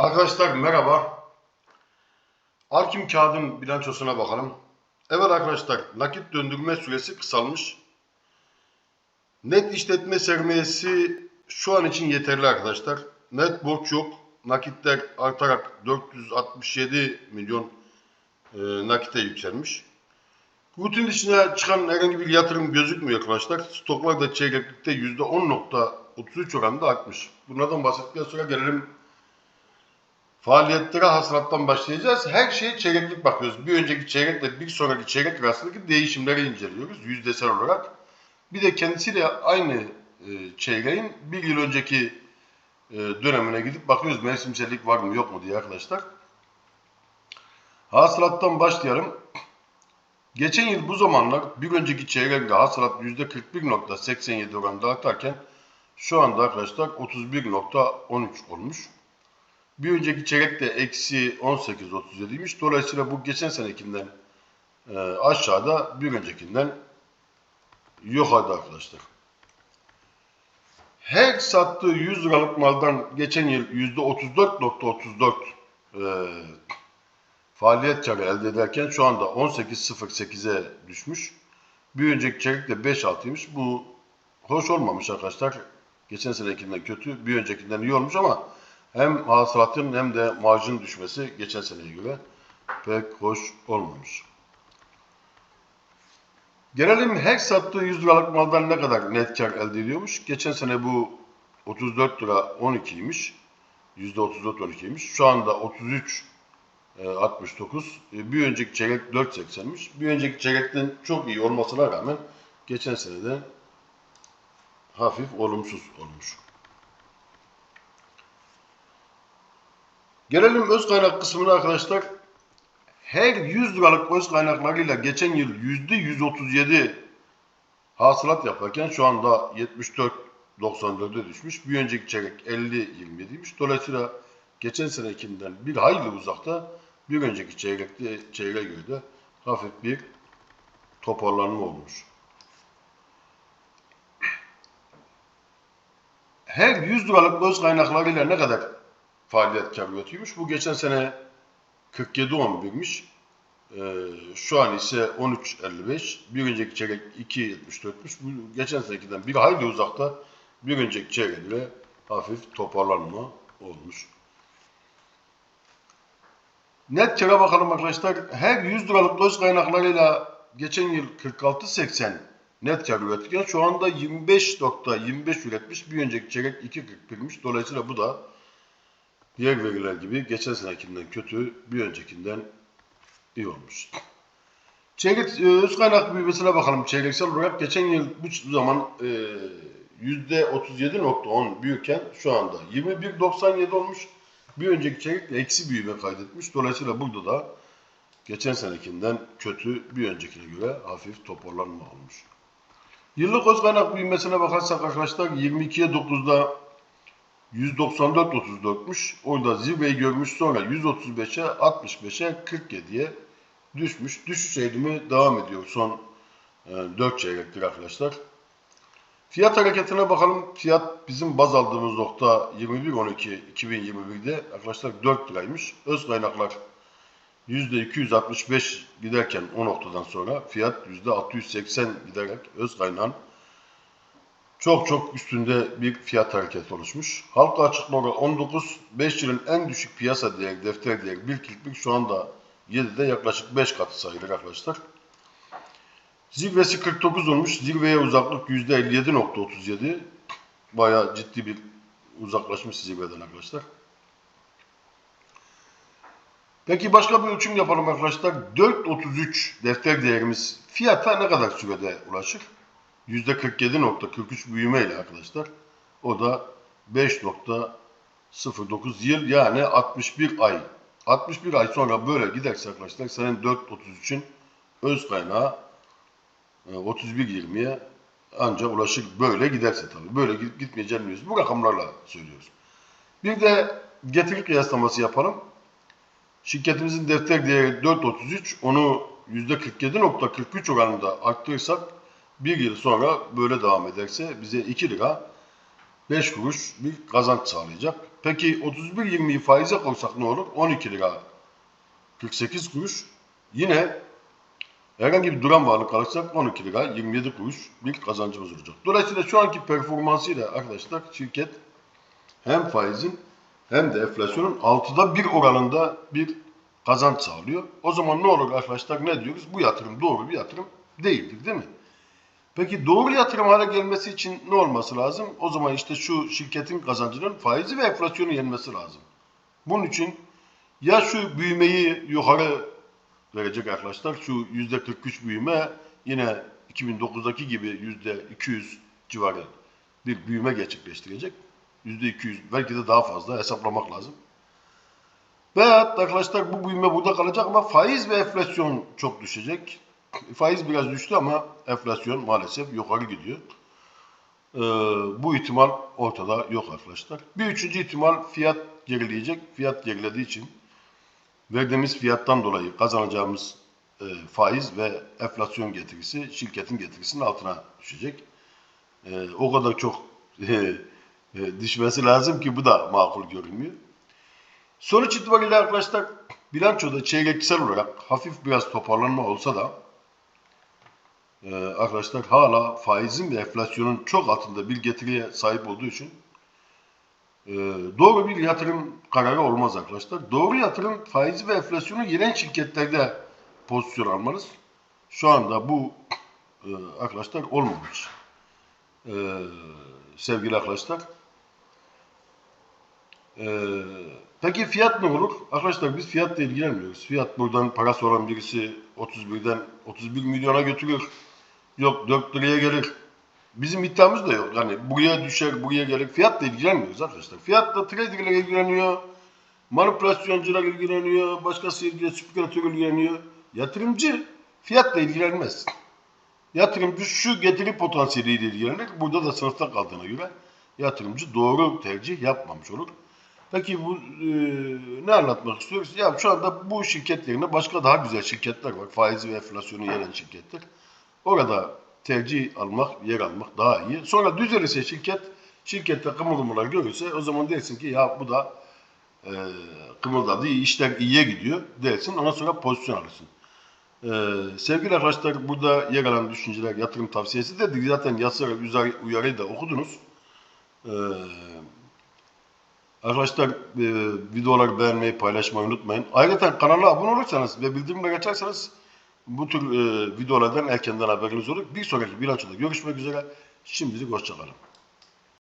Arkadaşlar merhaba. Arkim kağıdın bilançosuna bakalım. Evet arkadaşlar nakit döndürme süresi kısalmış. Net işletme sermayesi şu an için yeterli arkadaşlar. Net borç yok. Nakitler artarak 467 milyon e, nakite yükselmiş. Rutin dışına çıkan herhangi bir yatırım gözükmüyor arkadaşlar. Stoklar da çeyreklikte %10.33 oranında artmış. Bunlardan bahsettikten sonra gelelim faaliyetlere hasılattan başlayacağız. Her şeye çeyreklik bakıyoruz. Bir önceki çeyrekle bir sonraki çeyrek arasındaki değişimleri inceliyoruz yüzdesel olarak. Bir de kendisiyle aynı e, çeyreğin bir yıl önceki e, dönemine gidip bakıyoruz mevsimsellik var mı yok mu diye arkadaşlar. Hasılattan başlayalım. Geçen yıl bu zamanlar bir önceki çeyrekle hasılat %41.87 oranında artarken şu anda arkadaşlar 31.13 olmuş. Bir önceki çeyrek de eksi 18.37'ymiş. Dolayısıyla bu geçen senekinden e, aşağıda bir öncekinden yukarıda arkadaşlar. Her sattığı 100 liralık maldan geçen yıl %34.34 e, faaliyet karı elde ederken şu anda 18.08'e düşmüş. Bir önceki çeyrek de 5.6'ymış. Bu hoş olmamış arkadaşlar. Geçen senekinden kötü, bir öncekinden iyi olmuş ama hem hasılatın hem de marjın düşmesi geçen seneye göre pek hoş olmamış. Gelelim her sattığı 100 liralık maldan ne kadar net kar elde ediyormuş. Geçen sene bu 34 lira 12'ymiş. %34 12'ymiş. Şu anda 33 e, 69. E, Bir önceki çeyrek 4.80'miş. Bir önceki çeyrekten çok iyi olmasına rağmen geçen senede hafif olumsuz olmuş. Gelelim öz kaynak kısmına arkadaşlar. Her 100 liralık öz kaynaklarıyla geçen yıl %137 hasılat yaparken şu anda 74.94'e düşmüş. Bir önceki çeyrek 50.27'ymiş. Dolayısıyla geçen senekinden bir hayli uzakta bir önceki çeyrekte çeyreğe göre de hafif bir toparlanma olmuş. Her 100 liralık öz kaynaklarıyla ne kadar faaliyet kar üretiyormuş? Bu geçen sene 47.11'miş. Ee, şu an ise 13.55. Bir önceki çeyrek 2.74'müş. Bu geçen senekiden bir hayli uzakta bir önceki çeyreğe göre hafif toparlanma olmuş. Net kâra bakalım arkadaşlar. Her 100 liralık öz kaynaklarıyla geçen yıl 46.80 net kar üretirken şu anda 25.25 üretmiş. Bir önceki çeyrek 2.41'miş. Dolayısıyla bu da diğer veriler gibi geçen senekinden kötü, bir öncekinden iyi olmuş. Çeyrek e, öz kaynak büyümesine bakalım. Çeyreksel olarak geçen yıl bu zaman e, %37.10 büyürken şu anda 21.97 olmuş. Bir önceki çeyrek de eksi büyüme kaydetmiş. Dolayısıyla burada da geçen senekinden kötü, bir öncekine göre hafif toparlanma olmuş. Yıllık öz kaynak büyümesine bakarsak arkadaşlar 22'ye 9'da 194.34'müş. Orada zirveyi görmüş sonra 135'e 65'e 47'ye düşmüş. Düşüş eğilimi devam ediyor son e, 4 çeyrektir arkadaşlar. Fiyat hareketine bakalım. Fiyat bizim baz aldığımız nokta 21.12.2021'de arkadaşlar 4 liraymış. Öz kaynaklar %265 giderken o noktadan sonra fiyat %680 giderek öz kaynağın çok çok üstünde bir fiyat hareketi oluşmuş. Halka açıklığı 19, 5 yılın en düşük piyasa değeri, defter değeri bir kilitlik şu anda 7'de yaklaşık 5 katı sayılır arkadaşlar. Zirvesi 49 olmuş. Zirveye uzaklık %57.37. Bayağı ciddi bir uzaklaşmış zirveden arkadaşlar. Peki başka bir ölçüm yapalım arkadaşlar. 4.33 defter değerimiz fiyata ne kadar sürede ulaşır? %47.43 büyümeyle arkadaşlar. O da 5.09 yıl yani 61 ay. 61 ay sonra böyle giderse arkadaşlar senin 4.33'ün öz kaynağı 31.20'ye ancak ulaşır böyle giderse tabii. Böyle gitmeyeceğini biliyoruz. Bu rakamlarla söylüyoruz. Bir de getiri kıyaslaması yapalım. Şirketimizin defter değeri 4.33 onu %47.43 oranında arttırırsak bir yıl sonra böyle devam ederse bize 2 lira 5 kuruş bir kazanç sağlayacak. Peki 31.20'yi faize koysak ne olur? 12 lira 48 kuruş. Yine herhangi bir duran varlık alırsak 12 lira 27 kuruş bir kazancımız olacak. Dolayısıyla şu anki performansıyla arkadaşlar şirket hem faizin hem de enflasyonun 6'da 1 oranında bir kazanç sağlıyor. O zaman ne olur arkadaşlar ne diyoruz? Bu yatırım doğru bir yatırım değildir değil mi? Peki doğru yatırım hale gelmesi için ne olması lazım? O zaman işte şu şirketin kazancının faizi ve enflasyonu yenmesi lazım. Bunun için ya şu büyümeyi yukarı verecek arkadaşlar. Şu %43 büyüme yine 2009'daki gibi %200 civarı bir büyüme gerçekleştirecek. %200 belki de daha fazla hesaplamak lazım. Veyahut arkadaşlar bu büyüme burada kalacak ama faiz ve enflasyon çok düşecek. Faiz biraz düştü ama enflasyon maalesef yukarı gidiyor. Ee, bu ihtimal ortada yok arkadaşlar. Bir üçüncü ihtimal fiyat gerileyecek. Fiyat gerilediği için verdiğimiz fiyattan dolayı kazanacağımız e, faiz ve enflasyon getirisi şirketin getirisinin altına düşecek. E, o kadar çok e, e, düşmesi lazım ki bu da makul görünmüyor. Sonuç itibariyle arkadaşlar bilançoda çeyreksel olarak hafif biraz toparlanma olsa da e, arkadaşlar hala faizin ve enflasyonun çok altında bir getiriye sahip olduğu için e, doğru bir yatırım kararı olmaz arkadaşlar. Doğru yatırım faizi ve enflasyonu yenen şirketlerde pozisyon almanız. Şu anda bu e, arkadaşlar olmamış. E, sevgili arkadaşlar. E, peki fiyat ne olur? Arkadaşlar biz fiyatla ilgilenmiyoruz. Fiyat buradan parası olan birisi 31'den 31 milyona götürür. Yok 4 liraya gelir. Bizim iddiamız da yok. Yani buraya düşer, buraya gelir. Fiyatla ilgilenmiyoruz arkadaşlar. Fiyatla traderler ilgileniyor. Manipülasyoncular ilgileniyor. Başkası ilgileniyor. Spekülatör ilgileniyor. Yatırımcı fiyatla ilgilenmez. Yatırımcı şu getiri potansiyeliyle ilgilenir. Burada da sınıfta kaldığına göre yatırımcı doğru tercih yapmamış olur. Peki bu e, ne anlatmak istiyoruz? Ya şu anda bu şirket yerine başka daha güzel şirketler var. Faizi ve enflasyonu yenen şirketler. Orada tercih almak, yer almak daha iyi. Sonra düzelirse şirket, şirkette kımıldamalar görürse o zaman dersin ki ya bu da e, kımıldadı, işler iyiye gidiyor dersin. Ondan sonra pozisyon alırsın. E, sevgili arkadaşlar burada yer alan düşünceler yatırım tavsiyesi dedik. Zaten uyarı, uyarıyı da okudunuz. E, arkadaşlar e, videoları beğenmeyi, paylaşmayı unutmayın. Ayrıca kanala abone olursanız ve bildirimleri açarsanız bu tür e, videolardan erkenden haberiniz olur. Bir sonraki bilançoda görüşmek üzere. Şimdilik hoşçakalın.